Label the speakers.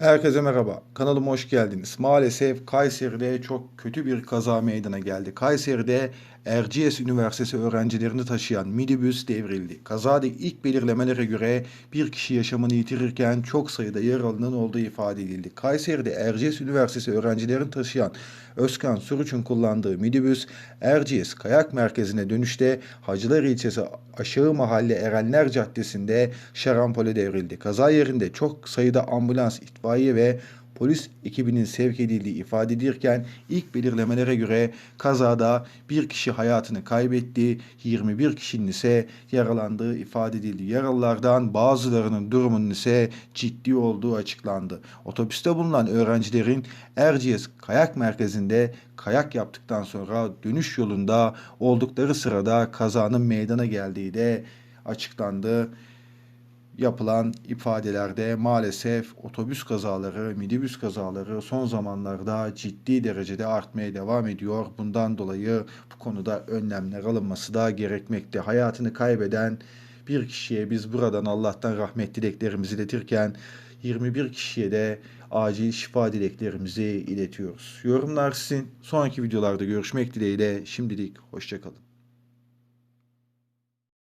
Speaker 1: Herkese merhaba. Kanalıma hoş geldiniz. Maalesef Kayseri'de çok kötü bir kaza meydana geldi. Kayseri'de Erciyes Üniversitesi öğrencilerini taşıyan minibüs devrildi. Kazada ilk belirlemelere göre bir kişi yaşamını yitirirken çok sayıda yaralının olduğu ifade edildi. Kayseri'de Erciyes Üniversitesi öğrencilerini taşıyan Özkan Suruç'un kullandığı minibüs Erciyes Kayak Merkezi'ne dönüşte Hacılar ilçesi Aşağı Mahalle Erenler Caddesi'nde şarampole devrildi. Kaza yerinde çok sayıda ambulans, itfaiye ve polis ekibinin sevk edildiği ifade edilirken ilk belirlemelere göre kazada bir kişi hayatını kaybetti, 21 kişinin ise yaralandığı ifade edildi. Yaralılardan bazılarının durumunun ise ciddi olduğu açıklandı. Otobüste bulunan öğrencilerin Erciyes Kayak Merkezi'nde kayak yaptıktan sonra dönüş yolunda oldukları sırada kazanın meydana geldiği de açıklandı yapılan ifadelerde maalesef otobüs kazaları, minibüs kazaları son zamanlarda ciddi derecede artmaya devam ediyor. Bundan dolayı bu konuda önlemler alınması da gerekmekte. Hayatını kaybeden bir kişiye biz buradan Allah'tan rahmet dileklerimizi iletirken 21 kişiye de acil şifa dileklerimizi iletiyoruz. Yorumlar sizin. Sonraki videolarda görüşmek dileğiyle. Şimdilik hoşçakalın.